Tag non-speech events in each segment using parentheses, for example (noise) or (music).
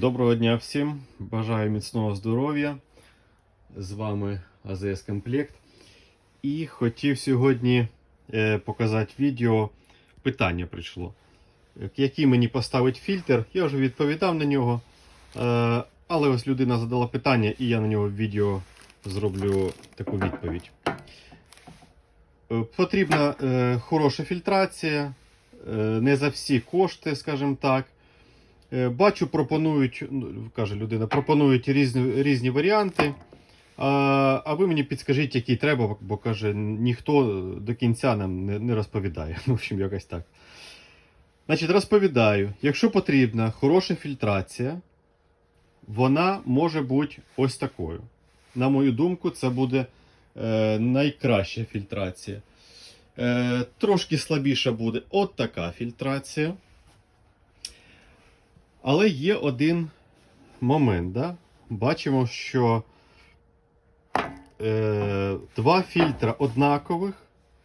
Доброго дня всім. Бажаю міцного здоров'я. З вами АЗС Комплект. І хотів сьогодні е, показати відео. Питання прийшло. Е, Який мені поставить фільтр? Я вже відповідав на нього. Е, але ось людина задала питання, і я на нього в відео зроблю таку відповідь. Потрібна хороша фільтрація, не за всі кошти, скажімо так. Е, Бачу, пропонують, ну, каже людина, пропонують різні, різні варіанти. А, а ви мені підскажіть, який треба, бо каже, ніхто до кінця нам не, не розповідає. (laughs) В общем, якось так. Значить, розповідаю, якщо потрібна хороша фільтрація, вона може бути ось такою. На мою думку, це буде е, найкраща фільтрація. Е, трошки слабіша буде от така фільтрація. Але є один момент. Да? Бачимо, що е, два фільтра однакових,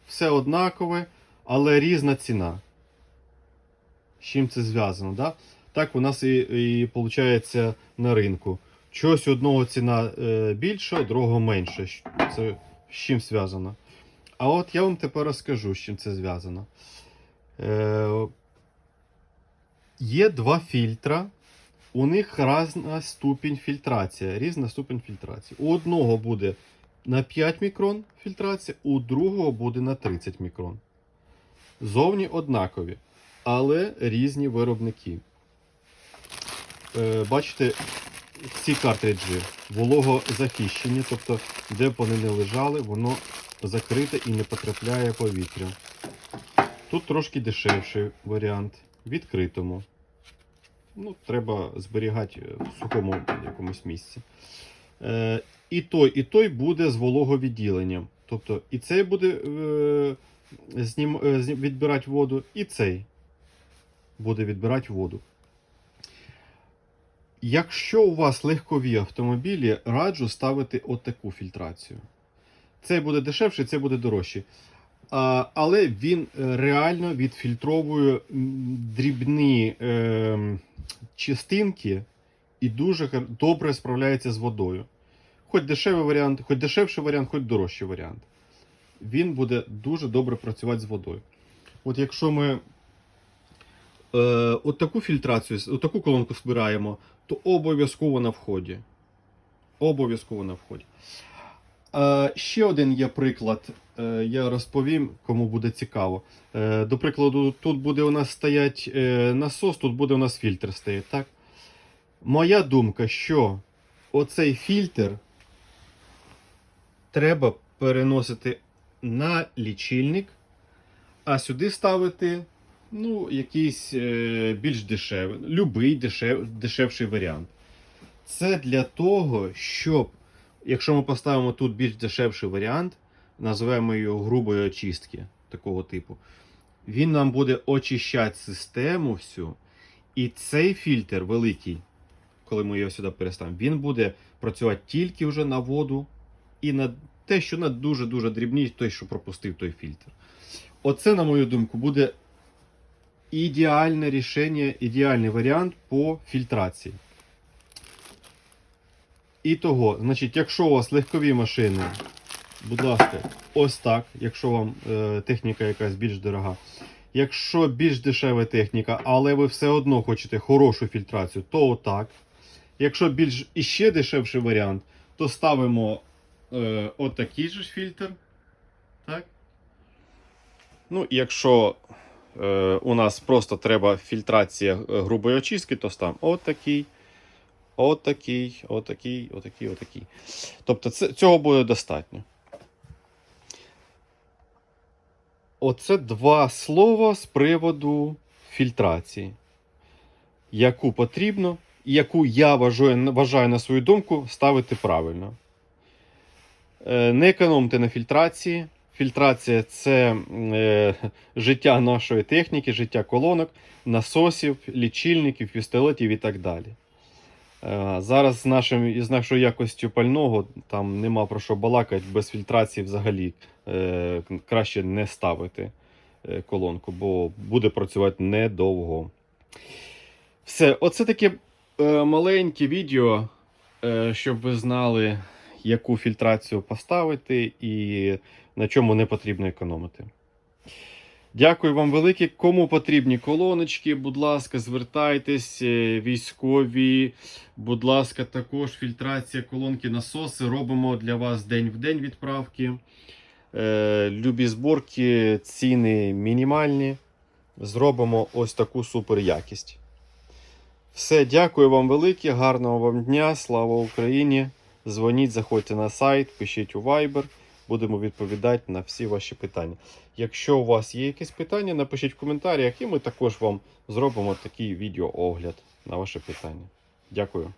все однакове, але різна ціна. З чим це зв'язано? Да? Так у нас і, і виходить на ринку. Чогось одного ціна е, більша, другого менша. Це з чим зв'язано? А от я вам тепер розкажу, з чим це зв'язано. Е, Є два фільтра, у них різна ступінь фільтрації. Різна ступінь фільтрації. У одного буде на 5 мікрон фільтрація, у другого буде на 30 мікрон. Зовні однакові, але різні виробники. Е, бачите, ці картриджі вологозахищені, тобто, де б вони не лежали, воно закрите і не потрапляє повітря. Тут трошки дешевший варіант. Відкритому. Ну, треба зберігати в сухому якомусь місці. Е, і той, і той буде з вологовідділенням. Тобто і цей буде е, е, відбирати воду, і цей буде відбирати воду. Якщо у вас легкові автомобілі, раджу ставити отаку фільтрацію. Цей буде дешевший, цей буде дорожчий. Але він е, реально відфільтровує дрібні е, частинки і дуже добре справляється з водою. Хоч дешевий варіант, хоч дешевший варіант, хоч дорожчий варіант. Він буде дуже добре працювати з водою. От якщо ми е, от таку фільтрацію, от таку колонку збираємо, то обов'язково на вході. Обов'язково на вході. Е, ще один є приклад, я розповім, кому буде цікаво. Е, до прикладу, тут буде у нас стоять е, насос, тут буде у нас фільтр стоять, так? Моя думка, що оцей фільтр треба переносити на лічильник, а сюди ставити ну, якийсь е, більш дешевий, любий дешев, дешевший варіант. Це для того, щоб Якщо ми поставимо тут більш дешевший варіант, називаємо його грубої очистки такого типу, він нам буде очищати систему всю. І цей фільтр великий, коли ми його сюди переставимо, він буде працювати тільки вже на воду і на те, що на дуже-дуже дрібні, той, що пропустив той фільтр. Оце, на мою думку, буде ідеальне рішення, ідеальний варіант по фільтрації. І того, значить, якщо у вас легкові машини, будь ласка, ось так, якщо вам е, техніка якась більш дорога. Якщо більш дешева техніка, але ви все одно хочете хорошу фільтрацію, то отак. Якщо більш іще дешевший варіант, то ставимо е, отакий же фільтр. Так. Ну, якщо е, у нас просто треба фільтрація е, грубої очистки, то ставимо отакий. Отакий, отакий, отакий, отакий. Тобто це, цього буде достатньо. Оце два слова з приводу фільтрації, яку потрібно, і яку я вважаю, вважаю на свою думку ставити правильно. Е, Не економте на фільтрації. Фільтрація це е, життя нашої техніки, життя колонок, насосів, лічильників, пістолетів і так далі. Е, Зараз з, нашим, з нашою якостю пального там нема про що балакати, без фільтрації взагалі е, краще не ставити е, колонку, бо буде працювати недовго. Все, оце таке маленьке відео, щоб ви знали, яку фільтрацію поставити і на чому не потрібно економити. Дякую вам велике. Кому потрібні колоночки, будь ласка, звертайтесь, е, військові. Будь ласка, також фільтрація колонки насоси. Робимо для вас день в день відправки. Е, Любі зборки, ціни мінімальні. Зробимо ось таку супер якість. Все, дякую вам велике, гарного вам дня, слава Україні! Дзвоніть, заходьте на сайт, пишіть у Viber, будемо відповідати на всі ваші питання. Якщо у вас є якісь питання, напишіть в коментарях, і ми також вам зробимо такий відеоогляд на ваше питання. Дякую.